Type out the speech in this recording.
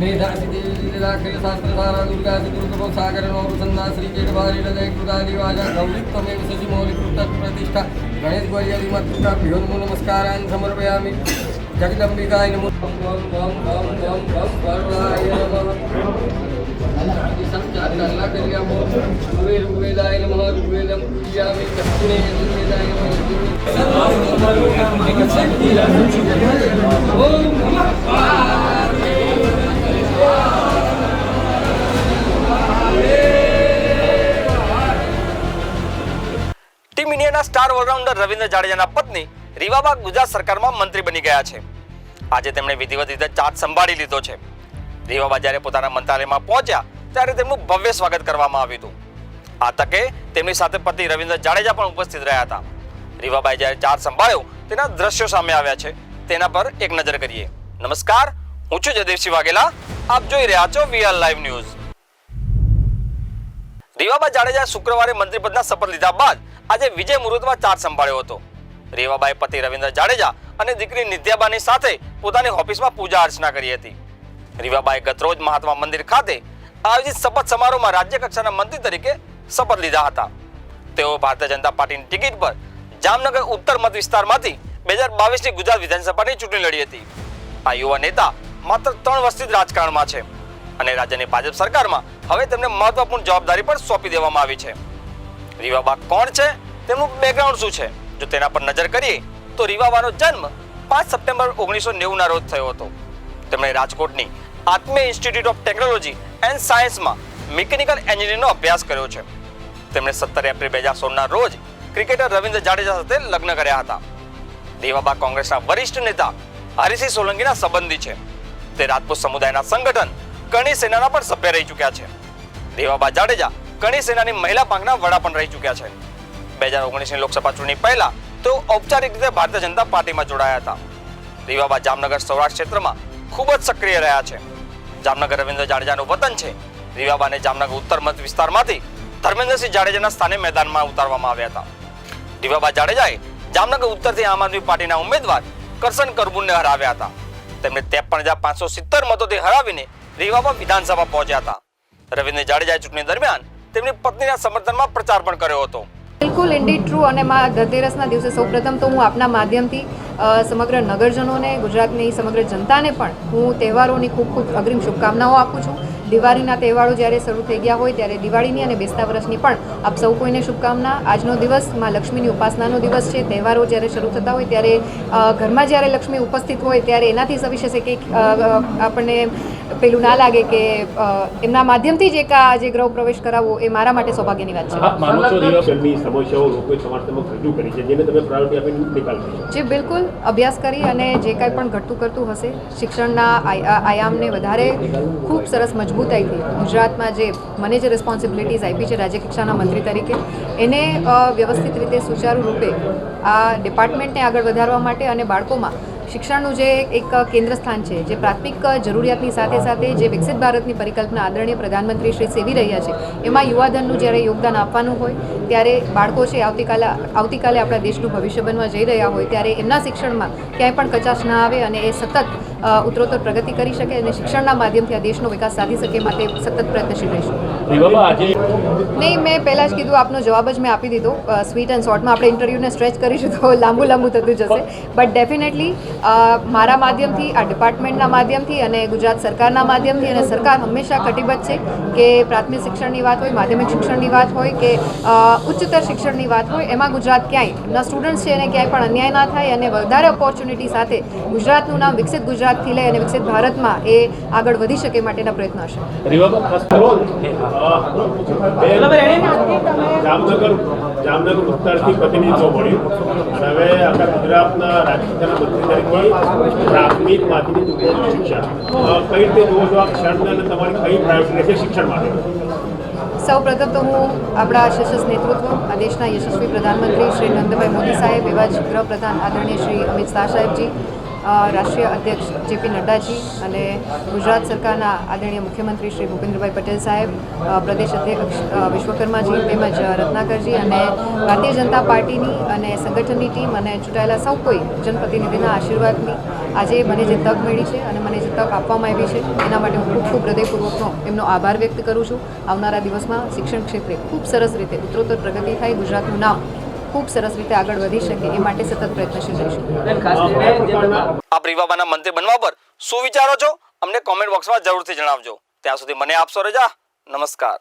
మేధాశిదేవిలాఖిల శాస్త్రధారా దుర్గాది దుర్గభో సాగర నోపసన్నా శ్రీకేటవారిణ జయకృతాది వాజా గౌరిత్వమేవ శశిమౌలికృత ప్రతిష్ట గణేష్ గోర్యాది మత్తుకాభ్యోన్ము నమస్కారాన్ని సమర్పయామి జగదంబికాయ నమో ఓం ఓం ఓం ఓం ఓం గర్వాయ ఋగ్వేదాయ నమ ఋగ్వేదం పూజయామి ઓલરાઉન્ડર રવિન્દ્ર જાડેજાના પત્ની રીવાબા ગુજરાત સરકારમાં મંત્રી બની ગયા છે. આજે તેમણે વિધિવત રીતે ચાર્જ સંભાળી લીધો છે. રીવાબા જ્યારે પોતાના મંત્રાલયમાં પહોંચ્યા, ત્યારે તેમનું ભવ્ય સ્વાગત કરવામાં આવ્યું હતું. આ તકે તેમની સાથે પતિ રવિન્દ્ર જાડેજા પણ ઉપસ્થિત રહ્યા હતા. રીવાબાએ જ્યારે ચાર્જ સંભાળ્યો, તેના દ્રશ્યો સામે આવ્યા છે. તેના પર એક નજર કરીએ. નમસ્કાર, હું છું જયદેવસિંહ વાઘેલા આપ જોઈ રહ્યા છો VR live news. Rivaba Jadeja શુક્રવારે મંત્રીપદના શપથ લીધા બાદ આજે વિજય મુહૂર્તમાં ચાર્જ સંભાળ્યો હતો. રેવાબાએ પતિ રવિન્દ્ર જાડેજા અને દીકરી નિત્યાબાની સાથે પોતાની ઓફિસમાં પૂજા અર્ચના કરી હતી. રીવાબાએ ગતરોજ મહાત્મા મંદિર ખાતે આયોજિત શપથ સમારોહમાં રાજ્ય કક્ષાના મંત્રી તરીકે શપથ લીધા હતા. તેઓ ભારતીય જનતા પાર્ટીની ટિકિટ પર જામનગર ઉત્તર મત વિસ્તારમાંથી બે હજાર બાવીસની ગુજરાત વિધાનસભાની ચૂંટણી લડી હતી. આ યુવા નેતા માત્ર ત્રણ વર્ષથી જ રાજકારણમાં છે અને રાજ્યની ભાજપ સરકારમાં હવે તેમને મહત્વપૂર્ણ જવાબદારી પણ સોંપી દેવામાં આવી છે. રીવાબા કોણ છે? તેમનું બેકગ્રાઉન્ડ શું છે? જો તેના પર નજર કરીએ, તો રીવાબાનો જન્મ પાંચ સપ્ટેમ્બર ઓગણીસો નેવુંના રોજ થયો હતો. તેમણે રાજકોટની Atmiya institute of technology and સાયન્સમાં મિકેનિકલ એન્જિનિયરિંગનો અભ્યાસ કર્યો છે. તેમણે સત્તર એપ્રિલ બે હજાર સોળના રોજ ક્રિકેટર રવિન્દ્ર જાડેજા સાથે લગ્ન કર્યા હતા. દેવાબા કોંગ્રેસના વરિષ્ઠ નેતા હરિસિંહ સોલંકીના સંબંધી છે. તે રાજપૂત સમુદાયના સંગઠન કરણી સેનાના પણ સભ્ય રહી ચૂક્યા છે. દેવાબા જાડેજા કરણી સેનાની મહિલા પાંખના વડા પણ રહી ચૂક્યા છે. બે હજાર ઓગણીસની લોકસભા ચૂંટણી પહેલા તેઓ ઔપચારિક રીતે ભારતીય જનતા પાર્ટીમાં જોડાયા હતા. રીવાબા જામનગર સૌરાષ્ટ્ર ક્ષેત્રમાં ખૂબ જ સક્રિય રહ્યા છે. જામનગર રવિન્દ્ર જાડેજાનું વતન છે. રીવાબાને જામનગર ઉત્તર મત વિસ્તારમાંથી ધર્મેન્દ્રસિંહ જાડેજાના સ્થાને મેદાનમાં ઉતારવામાં આવ્યા હતા. રીવાબા જાડેજાએ જામનગર ઉત્તરથી આમ આદમી પાર્ટીના ઉમેદવાર કરશન કરબુનને હરાવ્યા હતા. તેમને ત્રેપન હજાર પાંચસો સિત્તેર મતોથી હરાવીને રીવાબા વિધાનસભા પહોંચ્યા હતા. રવિન્દ્ર જાડેજાએ ચૂંટણી દરમિયાન તેમની પત્નીના સમર્થનમાં પ્રચાર પણ કર્યો હતો. બિલકુલ ઇન્ડી ટ્રુ અને મા ધનતેરસના દિવસે સૌપ્રથમ તો હું આપના માધ્યમથી સમગ્ર નગરજનોને, ગુજરાતની સમગ્ર જનતાને પણ હું તહેવારોની ખૂબ ખૂબ અગ્રિમ શુભકામનાઓ આપું છું. દિવાળીના તહેવારો જ્યારે શરૂ થઈ ગયા હોય ત્યારે દિવાળીની અને બેસતા વર્ષની પણ આપ સૌ કોઈને શુભકામના. આજનો દિવસમાં લક્ષ્મીની ઉપાસનાનો દિવસ છે. તહેવારો જ્યારે શરૂ થતા હોય ત્યારે ઘરમાં જ્યારે લક્ષ્મી ઉપસ્થિત હોય ત્યારે એનાથી સવિશેષ કે આપણને પેલું ના લાગે કે એમના માધ્યમથી જ આ જે ગ્રહ પ્રવેશ કરાવવો એ મારા માટે સૌભાગ્યની વાત છે. જે બિલકુલ અભ્યાસ કરી અને જે કાંઈ પણ ઘટતું કરતું હશે શિક્ષણના આય- આયામને વધારે ખૂબ સરસ મજબૂતાઈથી ગુજરાતમાં જે મને જે રિસ્પોન્સિબિલિટીઝ આપી છે રાજ્ય કક્ષાના મંત્રી તરીકે, એને વ્યવસ્થિત રીતે સુચારુ રૂપે આ ડિપાર્ટમેન્ટને આગળ વધારવા માટે અને બાળકોમાં શિક્ષણનું જે એક કેન્દ્ર સ્થાન છે, જે પ્રાથમિક જરૂરિયાતની સાથે સાથે જે વિકસિત ભારતની પરિકલ્પના આદરણીય પ્રધાનમંત્રી શ્રી સેવી રહ્યા છે, એમાં યુવાધનનું જ્યારે યોગદાન આપવાનું હોય, ત્યારે બાળકો છે આવતીકાલે આવતીકાલે આપણા દેશનું ભવિષ્ય બનવા જઈ રહ્યા હોય, ત્યારે એમના શિક્ષણમાં ક્યાંય પણ કચાશ ના આવે અને એ સતત ઉત્તરોત્તર પ્રગતિ કરી શકે અને શિક્ષણના માધ્યમથી આ દેશનો વિકાસ સાધી શકે માટે સતત પ્રયત્નશીલ રહીશું. નહીં મેં પહેલાં જ કીધું આપનો જવાબ જ મેં આપી દીધો. સ્વીટ એન્ડ શોર્ટમાં આપણે ઇન્ટરવ્યૂને સ્ટ્રેચ કરીશું તો લાંબુ લાંબુ થતું જશે. બટ ડેફિનેટલી મારા માધ્યમથી આ ડિપાર્ટમેન્ટના માધ્યમથી અને ગુજરાત સરકારના માધ્યમથી અને સરકાર હંમેશા કટિબદ્ધ છે કે પ્રાથમિક શિક્ષણની વાત હોય માધ્યમિક શિક્ષણની વાત હોય કે ઉચ્ચતર શિક્ષણની વાત હોય. એમાં ગુજરાત ક્યાંય ના સ્ટુડન્ટ્સ છે એને ક્યાંય પણ અન્યાય ના થાય અને વધારે ઓપોર્ચ્યુનિટી સાથે ગુજરાતનું નામ વિકસિત ગુજરાતથી લઈ અને વિકસિત ભારતમાં એ આગળ વધી શકે માટેના પ્રયત્નો હશે. રીવાબા જામનગર જામનગર વિસ્તારથી પ્રતિનિધિત્વ મળ્યું. અને હવે આખા ગુજરાતના રાજ્યના મંત્રી તરીકે પ્રાથમિક માધ્યમિક શિક્ષણ. કઈ રીતે જુઓ છો આ ક્ષણને અને તમારી કઈ પ્રાયોરિટી રહેશે શિક્ષણ માટે? સૌ પ્રથમ તો હું આપણા સશસ્ત્ર નેતૃત્વ આ દેશના યશસ્વી પ્રધાનમંત્રી શ્રી નંદભાઈ મોદી સાહેબ એવા જ ગૃહપ્રધાન આદરણીય શ્રી અમિત શાહ સાહેબજી રાષ્ટ્રીય અધ્યક્ષ જેપી નડ્ડાજી અને ગુજરાત સરકારના આદરણીય મુખ્યમંત્રી શ્રી ભૂપેન્દ્રભાઈ પટેલ સાહેબ પ્રદેશ અધ્યક્ષ વિશ્વકર્માજી તેમજ રત્નાકરજી અને ભારતીય જનતા પાર્ટીની અને સંગઠનની ટીમ અને ચૂંટાયેલા સૌ કોઈ જનપ્રતિનિધિના આશીર્વાદની આજે મને જે તક મળી છે અને મને જે તક આપવામાં આવી છે, એના માટે હું ખૂબ ખૂબ હૃદયપૂર્વકનો એમનો આભાર વ્યક્ત કરું છું. આવનારા દિવસમાં શિક્ષણ ક્ષેત્રે ખૂબ સરસ રીતે ઉત્તરોત્તર પ્રગતિ થાય, ગુજરાતનું નામ ખૂબ સરસ રીતે આગળ વધી શકે એ માટે સતત પ્રયત્નશીલ રહીશું. આપ રીવાબાના મંત્રી બનવા પર શું વિચારો છો? અમને કોમેન્ટ બોક્સમાં જરૂરથી જણાવજો. ત્યાં સુધી મને આપશો રજા. નમસ્કાર.